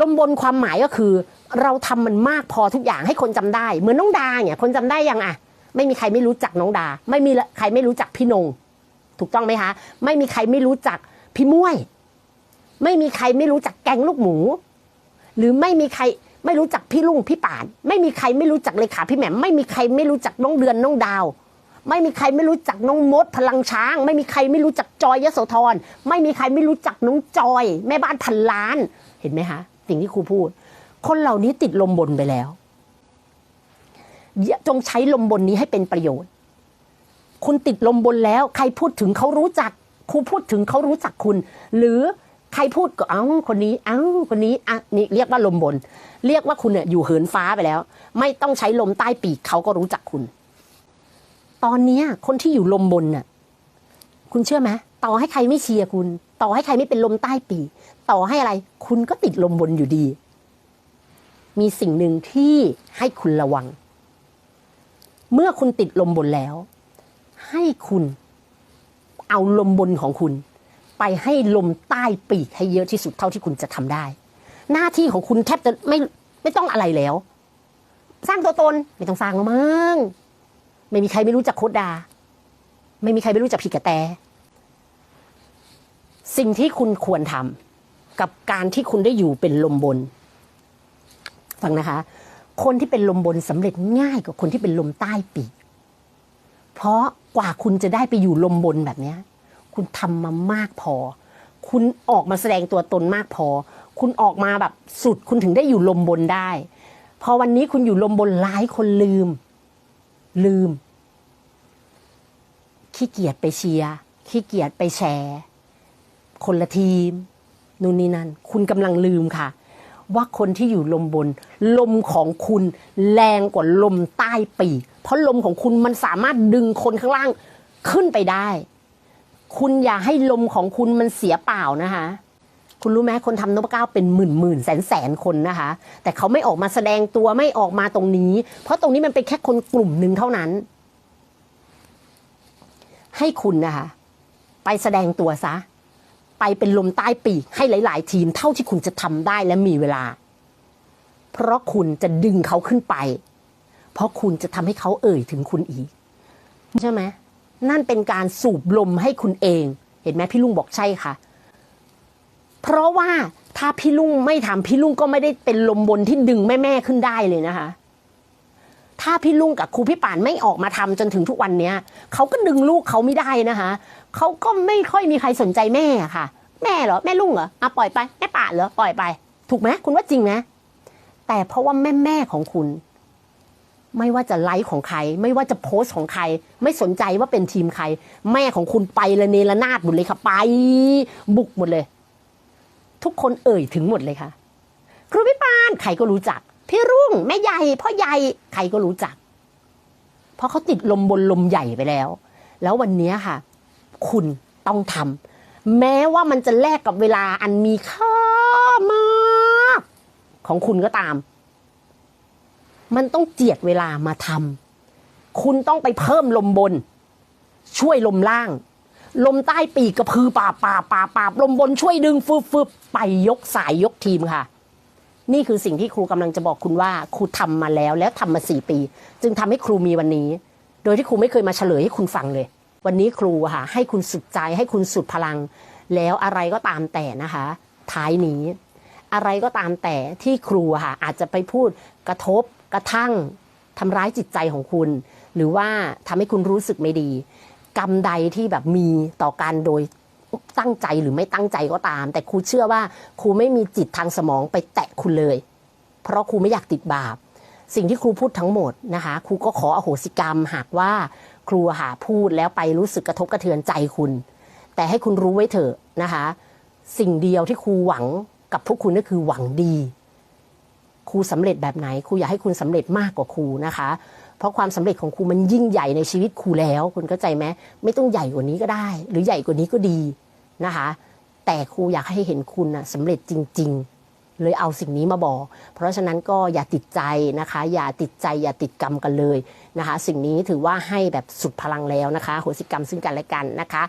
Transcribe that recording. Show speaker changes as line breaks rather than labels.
ลมบนความหมายก็คือ เราทำมันมากพอทุกอย่างให้คนจำได้ เหมือนน้องดาเนี่ยคนจำได้ยังอะไม่มีใครไม่รู้จักน้องดา ไม่มีใครไม่รู้จักพี่นง ถูกต้องไหมคะ ไม่มีใครไม่รู้จักพี่ม้วย ไม่มีใครไม่รู้จักแกงลูกหมู หรือไม่มีใครไม่รู้จักพี่ลุงพี่ป่าน ไม่มีใครไม่รู้จักเลขาพี่แหม่มไม่มีใครไม่รู้จักน้องเดือนน้องดาว ไม่มีใครไม่รู้จักน้องมดพลังช้าง ไม่มีใครไม่รู้จักจอยยโสธรไม่มีใครไม่รู้จักน้องจอย แม่บ้านพันล้านเห็นไหมคะ สิ่งที่ครูพูด คนเหล่านี้ติดลมบนไปแล้ว จงใช้ลมบนนี้ให้เป็นประโยชน์ คุณติดลมบนแล้ว ใครพูดถึงเขารู้จัก ครูพูดถึงเขารู้จักคุณ หรือใครพูดก็เอ้าคนนี้ เอ้าคนนี้อะนี่เรียกว่าลมบน เรียกว่าคุณเนี่ยอยู่เหินฟ้าไปแล้ว ไม่ต้องใช้ลมใต้ปีกเขาก็รู้จักคุณ ตอนเนี้ยคนที่อยู่ลมบนน่ะ คุณเชื่อไหมต่อให้ใครไม่เชียร์คุณ ต่อให้ใครไม่เป็นลมใต้ปี ต่อให้อะไร คุณก็ติดลมบนอยู่ดี มีสิ่งหนึ่งที่ให้คุณระวัง เมื่อคุณติดลมบนแล้ว ให้คุณเอาลมบนของคุณ ไปให้ลมใต้ปีกให้เยอะที่สุดเท่าที่คุณจะทำได้ หน้าที่ของคุณแทบจะไม่ไม่ต้องอะไรแล้ว สร้างตัวตนไม่ต้องสร้างแล้วมั้งไม่มีใครไม่รู้จักโคดดา ไม่มีใครไม่รู้จักผีกระแต สิ่งที่คุณควรทำกับการที่คุณได้อยู่เป็นลมบน ฟังนะคะ คนที่เป็นลมบนสำเร็จง่ายกว่าคนที่เป็นลมใต้ปีก เพราะกว่าคุณจะได้ไปอยู่ลมบนแบบนี้ คุณทำมามากพอ คุณออกมาแสดงตัวตนมากพอ คุณออกมาแบบสุดคุณถึงได้อยู่ลมบนได้ พอวันนี้คุณอยู่ลมบนหลายคนลืม ลืมขี้เกียจไปเชียร์ขี้เกียจไปแชร์ คนละทีมนู่นนี่นั่นคุณกำลังลืมค่ะ ว่าคนที่อยู่ลมบน ลมของคุณแรงกว่าลมใต้ปีกเพราะลมของคุณมันสามารถดึงคนข้างล่างขึ้นไปได้ คุณอย่าให้ลมของคุณมันเสียเปล่านะคะ คุณรู้ไหมคนทำนพก้าเป็นหมื่นหมื่นแสนแสนคนนะคะ แต่เขาไม่ออกมาแสดงตัวไม่ออกมาตรงนี้ เพราะตรงนี้มันเป็นแค่คนกลุ่มหนึ่งเท่านั้น ให้คุณนะคะ ไปแสดงตัวซะ ไปเป็นลมใต้ปีกให้หลาย ๆ ทีมเท่าที่คุณจะทำได้และมีเวลา เพราะคุณจะดึงเขาขึ้นไป เพราะคุณจะทำให้เขาเอ่ยถึงคุณอีก ใช่ไหมนั่นเป็นการสูบลมให้คุณเอง เห็นไหมพี่ลุงบอกใช่ค่ะ เพราะว่าถ้าพี่ลุงไม่ทำพี่ลุงก็ไม่ได้เป็นลมบนที่ดึงแม่แม่ขึ้นได้เลยนะคะ ถ้าพี่ลุงกับครูพี่ป่านไม่ออกมาทำจนถึงทุกวันเนี้ยเขาก็ดึงลูกเขาไม่ได้นะคะเขาก็ไม่ค่อยมีใครสนใจแม่ค่ะ แม่เหรอแม่ลุงเหรออะปล่อยไปแม่ป่านเหรอปล่อยไป ถูกไหมคุณว่าจริงไหมแต่เพราะว่าแม่แม่ของคุณ ไม่ว่าจะไลฟ์ของใคร ไม่ว่าจะโพสต์ของใคร ไม่สนใจว่าเป็นทีมใคร แม่ของคุณไปละเนระนาดหมดเลยค่ะไป บุกหมดเลย ทุกคนเอ่ยถึงหมดเลยค่ะ ครูพี่ปานใครก็รู้จัก พี่รุ่งแม่ใหญ่พ่อใหญ่ใครก็รู้จัก เพราะเขาติดลมบนลมใหญ่ไปแล้ว แล้ววันนี้ค่ะ คุณต้องทำแม้ว่ามันจะแลกกับเวลาอันมีค่ามาก ของคุณก็ตาม มันต้องเจียดเวลามาทำคุณต้องไปเพิ่มลมบน ช่วยลมล่าง ลมใต้ปีกกระพือป่าป่าป่าป่าลมบนช่วยดึงฟึบฟึบไปยกสายยกทีมค่ะ นี่คือสิ่งที่ครูกำลังจะบอกคุณว่าครูทำมาแล้วแล้วทำมาสี่ปี จึงทำให้ครูมีวันนี้ โดยที่ครูไม่เคยมาเฉลยให้คุณฟังเลย วันนี้ครูค่ะให้คุณสุดใจให้คุณสุดพลัง แล้วอะไรก็ตามแต่นะคะ ท้ายนี้ อะไรก็ตามแต่ที่ครูค่ะอาจจะไปพูดกระทบกระทั่งทำร้ายจิตใจของคุณ หรือว่าทำให้คุณรู้สึกไม่ดี กรรมใดที่แบบมีต่อการโดย ตั้งใจหรือไม่ตั้งใจก็ตาม แต่ครูเชื่อว่าครูไม่มีจิตทางสมองไปแตะคุณเลย เพราะครูไม่อยากติดบาป สิ่งที่ครูพูดทั้งหมดนะคะครูก็ขออโหสิกรรมหากว่าครูหาพูดแล้วไปรู้สึกกระทบกระเทือนใจคุณ แต่ให้คุณรู้ไว้เถอะนะคะ สิ่งเดียวที่ครูหวังกับพวกคุณก็คือหวังดีครูสำเร็จแบบไหนครูอยากให้คุณสำเร็จมากกว่าครูนะคะ เพราะความสำเร็จของครูมันยิ่งใหญ่ในชีวิตครูแล้ว คุณเข้าใจไหมไม่ต้องใหญ่กว่านี้ก็ได้ หรือใหญ่กว่านี้ก็ดี นะคะ แต่ครูอยากให้เห็นคุณนะสำเร็จจริง ๆ เลยเอาสิ่งนี้มาบอก เพราะฉะนั้นก็อย่าติดใจนะคะ อย่าติดใจอย่าติดกรรมกันเลยนะคะ สิ่งนี้ถือว่าให้แบบสุดพลังแล้วนะคะโหสิกรรมซึ่งกันและกันนะคะ